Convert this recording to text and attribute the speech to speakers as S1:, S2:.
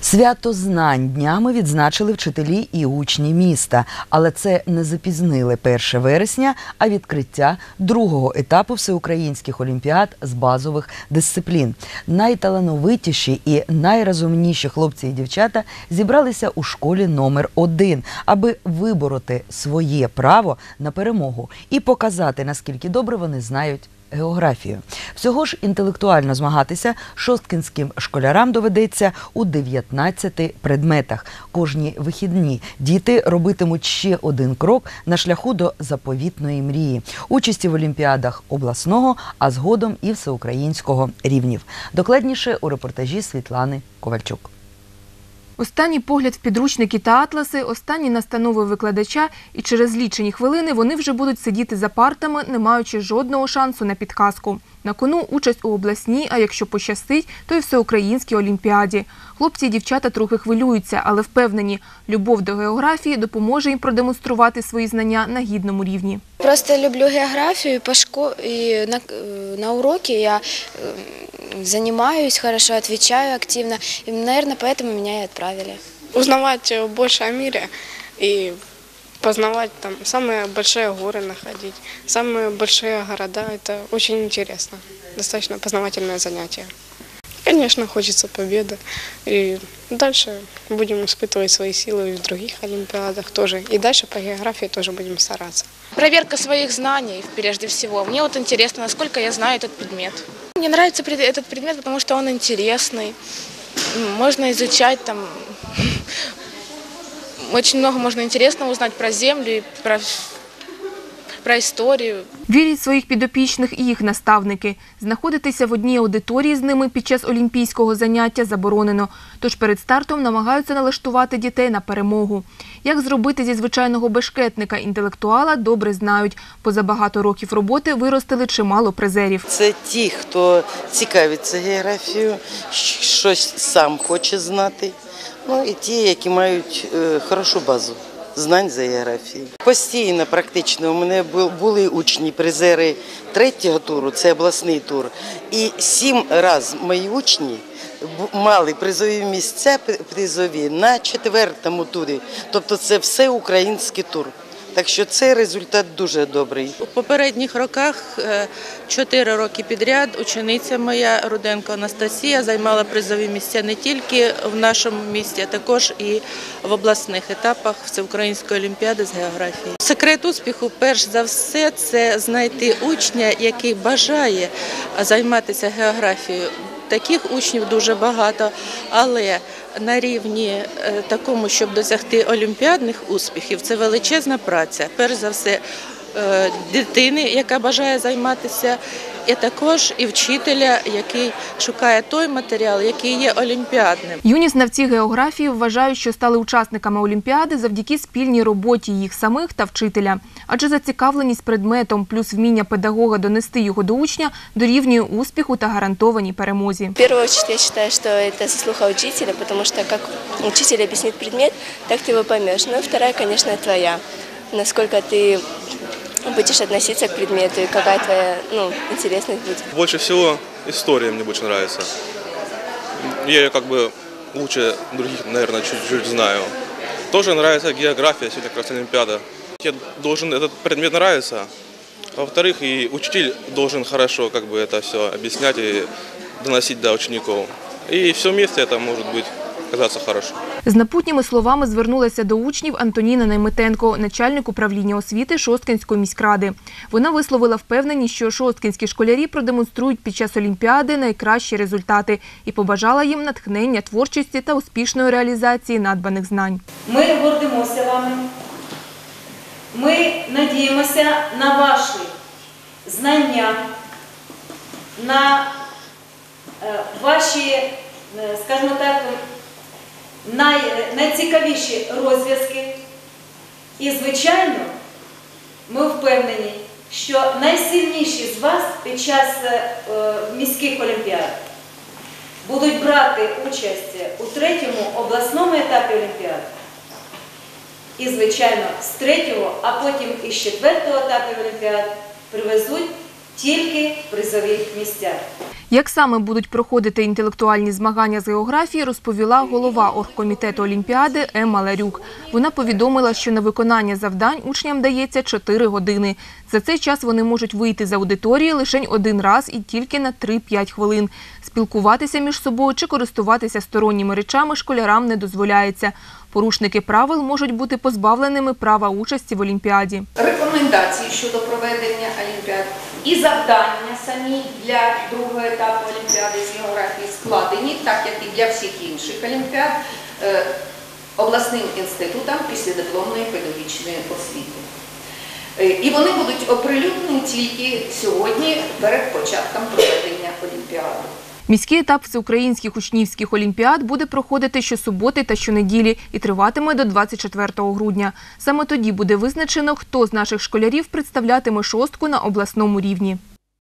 S1: Свято знань днями відзначили вчителі і учні міста, але це не запізнили 1 вересня, а відкриття другого етапу всеукраїнських олімпіад з базових дисциплін. Найталановитіші і найрозумніші хлопці і дівчата зібралися у школі номер 1 аби вибороти своє право на перемогу і показати наскільки добре вони знають географію. Всього ж інтелектуально змагатися шосткінським школярам доведеться у 19 предметах. Кожні вихідні діти робитимуть ще один крок на шляху до заповітної мрії. Участі в олімпіадах обласного, а згодом і всеукраїнського рівнів. Докладніше у репортажі Світлани Ковальчук.
S2: Останній погляд в підручники та атласи, останні настанови викладача, і через лічені хвилини вони вже будуть сидіти за партами, не маючи жодного шансу на підказку. На кону участь у обласній, а якщо пощастить, то й всеукраїнській олімпіаді. Хлопці і дівчата трохи хвилюються, але впевнені, любов до географії допоможе їм продемонструвати свої знання на гідному рівні.
S3: Просто люблю шко... и на, на уроке я э, занимаюсь хорошо, отвечаю активно. И, наверное, поэтому меня и отправили.
S4: узнавать больше о мире и познавать там самые большие горы находить, самые большие города. Это очень интересно, достаточно познавательное занятие. Конечно, хочется победы. И дальше будем испытывать свои силы и в других олимпиадах тоже. И дальше по географии тоже будем стараться.
S5: Проверка своих знаний прежде всего. Мне вот интересно, насколько я знаю этот предмет. Мне нравится этот предмет, потому что он интересный. Можно изучать там. Очень много можно интересного узнать про Землю, и про, про историю.
S2: Вірять своїх підопічних і їх наставники. Знаходитися в одній аудиторії з ними під час олімпійського заняття заборонено. Тож перед стартом намагаються налаштувати дітей на перемогу. Як зробити зі звичайного бешкетника інтелектуала, добре знають. Поза багато років роботи виростили чимало призерів.
S6: Це ті, хто цікавиться географією, щось сам хоче знати. Ну і ті, які мають е, хорошу базу знань за географією. Постійно, практично, у мене бу- були учні, призери третього туру, це обласний тур. І сім разів мої учні мали призові місця призові на четвертому турі. Тобто це все український тур. Так що цей результат дуже добрий.
S7: У попередніх роках е, чотири роки підряд учениця моя Руденко Анастасія займала призові місця не тільки в нашому місті, а також і в обласних етапах Всеукраїнської олімпіади з географії. Секрет успіху, перш за все, це знайти учня, який бажає займатися географією. Таких учнів дуже багато, але на рівні е, такому, щоб досягти олімпіадних успіхів, це величезна праця. Перш за все, дитини, яка бажає займатися, і також і вчителя, який шукає той матеріал, який є олімпіадним.
S2: Юні знавці географії вважають, що стали учасниками Олімпіади завдяки спільній роботі їх самих та вчителя. Адже зацікавленість предметом плюс вміння педагога донести його до учня дорівнює успіху та гарантованій перемозі.
S8: В первую очередь я считаю, что это заслуга учителя, потому что как учитель объяснит предмет, так ты его поймешь. Ну и вторая, конечно, твоя. Насколько ты будешь относиться к предмету и какая твоя ну, интересность будет.
S9: Больше всего история мне больше нравится. Я ее как бы лучше других, наверное, чуть-чуть знаю. Тоже нравится география, сегодня как раз Олимпиада. Я должен этот предмет нравиться. А Во-вторых, и учитель должен хорошо как бы это все объяснять и доносить до учеников. И все вместе это может быть казаться хорошо.
S2: З напутніми словами звернулася до учнів Антоніна Найметенко, начальник управління освіти Шосткинської міськради. Вона висловила впевненість, що шосткинські школярі продемонструють під час Олімпіади найкращі результати і побажала їм натхнення творчості та успішної реалізації надбаних знань.
S10: Ми гордимося вами. Ми надіємося на ваші знання, на е, ваші, е, скажімо так, най, найцікавіші розв'язки. І, звичайно, ми впевнені, що найсильніші з вас під час е, е, міських олімпіад будуть брати участь у третьому обласному етапі олімпіад. І, звичайно, з третього, а потім і з четвертого етапу олімпіад привезуть тільки призові місця.
S2: Як саме будуть проходити інтелектуальні змагання з географії, розповіла голова оргкомітету Олімпіади Емма Ларюк. Вона повідомила, що на виконання завдань учням дається 4 години. За цей час вони можуть вийти з аудиторії лише один раз і тільки на 3-5 хвилин. Спілкуватися між собою чи користуватися сторонніми речами школярам не дозволяється. Порушники правил можуть бути позбавленими права участі в Олімпіаді.
S11: рекомендації щодо проведення Олімпіад і завдання самі для другого етапу Олімпіади з географії складені, так як і для всіх інших Олімпіад, е, обласним інститутом післядипломної педагогічної освіти. Е, І вони будуть оприлюднені тільки сьогодні перед початком проведення Олімпіади.
S2: Міський етап всеукраїнських учнівських олімпіад буде проходити щосуботи та щонеділі і триватиме до 24 грудня. Саме тоді буде визначено, хто з наших школярів представлятиме шостку на обласному рівні.